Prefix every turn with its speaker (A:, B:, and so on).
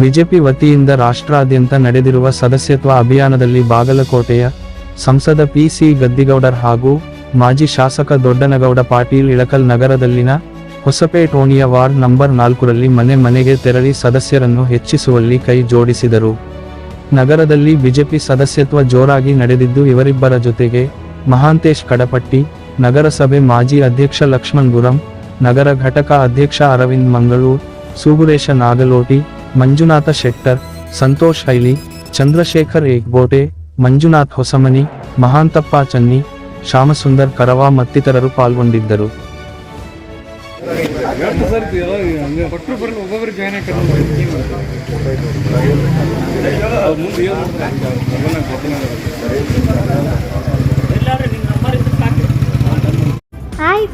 A: BJP ವತಿಯಿಂದ ರಾಷ್ಟ್ರಾದ್ಯಂತ ನಡೆದಿರುವ ಸದಸ್ಯತ್ವ ಅಭಿಯಾನದಲ್ಲಿ ಬಾಗಲಕೋಟೆಯ ಸಂಸದ ಪಿ ಸಿ ಗದ್ದಿಗೌಡರ್ ಹಾಗೂ ಮಾಜಿ ಶಾಸಕ ದೊಡ್ಡನಗೌಡ ಪಾಟೀಲ್ ಇಳಕಲ್ ನಗರದಲ್ಲಿನ ಹೊಸಪೇಟ್ ಓಣಿಯ ವಾರ್ಡ್ ನಂಬರ್ ನಾಲ್ಕರಲ್ಲಿ ಮನೆ ಮನೆಗೆ ತೆರಳಿ ಸದಸ್ಯರನ್ನು ಹೆಚ್ಚಿಸುವಲ್ಲಿ ಕೈ ಜೋಡಿಸಿದರು. ನಗರದಲ್ಲಿ ಬಿಜೆಪಿ ಸದಸ್ಯತ್ವ ಜೋರಾಗಿ ನಡೆದಿದ್ದು ಇವರಿಬ್ಬರ ಜೊತೆಗೆ ಮಹಾಂತೇಶ್ ಕಡಪಟ್ಟಿ, ನಗರಸಭೆ ಮಾಜಿ ಅಧ್ಯಕ್ಷ ಲಕ್ಷ್ಮಣ್ ಗುರಂ, ನಗರ ಘಟಕ ಅಧ್ಯಕ್ಷ ಅರವಿಂದ್ ಮಂಗಳೂರ್ ಸುಗುರೇಶ ನಾಗಲೋಟಿ ಮಂಜುನಾಥ ಶೆಟ್ಟರ್ ಸಂತೋಷ್ ಹೈಲಿ ಚಂದ್ರಶೇಖರ್ ಏಕ್ಬೋಟೆ ಮಂಜುನಾಥ್ ಹೊಸಮನಿ ಮಹಾಂತಪ್ಪ ಚನ್ನಿ ಶ್ಯಾಮಸುಂದರ್ ಕರವಾ ಮತ್ತಿತರರು ಪಾಲ್ಗೊಂಡಿದ್ದರು.